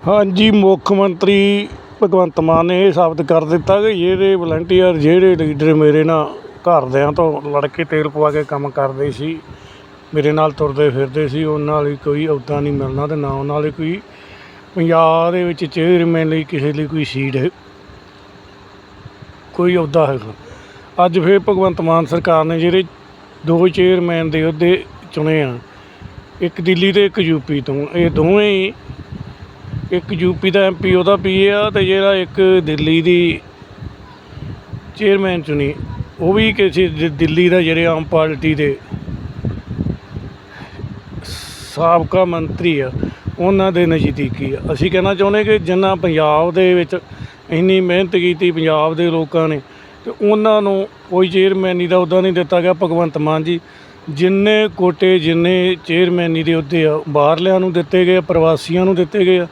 ਹਾਂਜੀ, ਮੁੱਖ ਮੰਤਰੀ ਭਗਵੰਤ ਮਾਨ ਨੇ ਇਹ ਸਾਬਤ ਕਰ ਦਿੱਤਾ ਕਿ ਜਿਹੜੇ ਵਲੰਟੀਅਰ ਜਿਹੜੇ ਲੀਡਰ ਮੇਰੇ ਨਾਲ ਘਰਦਿਆਂ ਤੋਂ ਲੜ ਕੇ ਤੇਲ ਪਵਾ ਕੇ ਕੰਮ ਕਰਦੇ ਸੀ, ਮੇਰੇ ਨਾਲ ਤੁਰਦੇ ਫਿਰਦੇ ਸੀ, ਉਹਨਾਂ ਲਈ ਕੋਈ ਅਹੁਦਾ ਨਹੀਂ ਮਿਲਣਾ ਅਤੇ ਨਾ ਉਹਨਾਂ ਲਈ ਕੋਈ ਪੰਜਾਬ ਦੇ ਵਿੱਚ ਚੇਅਰਮੈਨ ਲਈ ਕਿਸੇ ਲਈ ਕੋਈ ਸੀਟ ਹੈ, ਕੋਈ ਅਹੁਦਾ ਹੈਗਾ। ਅੱਜ ਫਿਰ ਭਗਵੰਤ ਮਾਨ ਸਰਕਾਰ ਨੇ ਜਿਹੜੇ ਦੋ ਚੇਅਰਮੈਨ ਦੇ ਅਹੁਦੇ ਚੁਣੇ ਆ, ਇੱਕ ਦਿੱਲੀ ਤੇ ਇੱਕ ਯੂਪੀ ਤੋਂ, ਇਹ ਦੋਵੇਂ ਇੱਕ ਯੂਪੀ ਦਾ ਐਮਪੀ ਉਹਦਾ ਪੀਏ ਆ ਤੇ ਜਿਹੜਾ ਇੱਕ ਦਿੱਲੀ ਦੀ ਚੇਅਰਮੈਨ ਚੁਣੀ। ਉਹ ਵੀ ਕਿਸੇ ਦਿੱਲੀ ਦਾ ਜਿਹੜੇ ਆਮ ਪਾਰਟੀ ਦੇ ਸਾਬਕਾ ਮੰਤਰੀ ਆ ਉਹਨਾਂ ਦੇ ਨਜ਼ਦੀਕੀ ਆ। ਅਸੀਂ ਕਹਿਣਾ ਚਾਹੁੰਦੇ ਕਿ ਜਿੰਨਾ ਪੰਜਾਬ ਦੇ ਵਿੱਚ ਇੰਨੀ ਮਿਹਨਤ ਕੀਤੀ ਪੰਜਾਬ ਦੇ ਲੋਕਾਂ ਨੇ ਤੇ ਉਹਨਾਂ ਨੂੰ ਕੋਈ ਚੇਅਰਮੈਨੀ ਦਾ ਅਹੁਦਾ ਨਹੀਂ ਦਿੱਤਾ ਗਿਆ ਭਗਵੰਤ ਮਾਨ ਜੀ। ਜਿੰਨੇ ਕੋਟੇ ਜਿੰਨੇ ਚੇਅਰਮੈਨੀ ਦੇ ਅਹੁਦੇ ਆ ਬਾਹਰਲਿਆਂ ਨੂੰ ਦਿੱਤੇ ਗਏ ਆ, ਪ੍ਰਵਾਸੀਆਂ ਨੂੰ ਦਿੱਤੇ ਗਏ ਆ।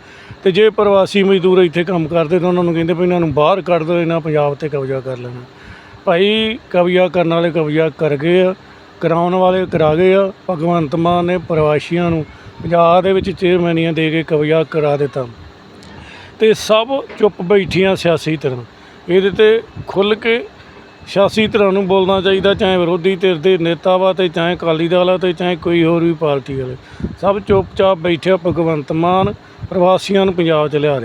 ਤੇ ਜੇ ਪ੍ਰਵਾਸੀ ਮਜ਼ਦੂਰ ਇੱਥੇ ਕੰਮ ਕਰਦੇ ਤਾਂ ਉਹਨਾਂ ਨੂੰ ਕਹਿੰਦੇ ਵੀ ਇਹਨਾਂ ਨੂੰ ਬਾਹਰ ਕੱਢ ਦਿਓ ਇਹਨਾਂ ਪੰਜਾਬ ਤੇ ਕਬਜ਼ਾ ਕਰ ਲੈਣਾ। ਭਾਈ ਕਬਜ਼ਾ ਕਰਨ ਵਾਲੇ ਕਬਜ਼ਾ ਕਰ ਗਏ ਆ ਕਰਾਉਣ ਵਾਲੇ ਕਰਾ ਗਏ ਆ ਭਗਵੰਤ ਮਾਨ ਨੇ ਪ੍ਰਵਾਸੀਆਂ ਨੂੰ ਪੰਜਾਬ ਦੇ ਵਿੱਚ ਚੇਅਰਮੈਨੀਆਂ ਦੇ ਕੇ ਕਬਜ਼ਾ ਕਰਾ ਦਿੱਤਾ। ਤੇ ਸਭ ਚੁੱਪ ਬੈਠੀਆਂ ਸਿਆਸੀ ਧਿਰਾਂ ਇਹਦੇ ਤੇ ਖੁੱਲ ਕੇ ਸਿਆਸੀ ਧਿਰਾਂ ਨੂੰ ਬੋਲਣਾ ਚਾਹੀਦਾ ਚਾਹੇ ਵਿਰੋਧੀ ਧਿਰ ਦੇ ਨੇਤਾ ਵਾ ਤੇ ਚਾਹੇ ਅਕਾਲੀ ਦਲ ਆ ਤੇ ਚਾਹੇ ਕੋਈ ਹੋਰ ਵੀ ਪਾਰਟੀ ਵਾਲੇ। ਸਭ ਚੁੱਪਚਾਪ ਬੈਠੇ ਆ, ਭਗਵੰਤ ਮਾਨ ਪ੍ਰਵਾਸੀਆਂ ਨੂੰ ਪੰਜਾਬ ਚ ਲਿਆ ਰਿਹਾ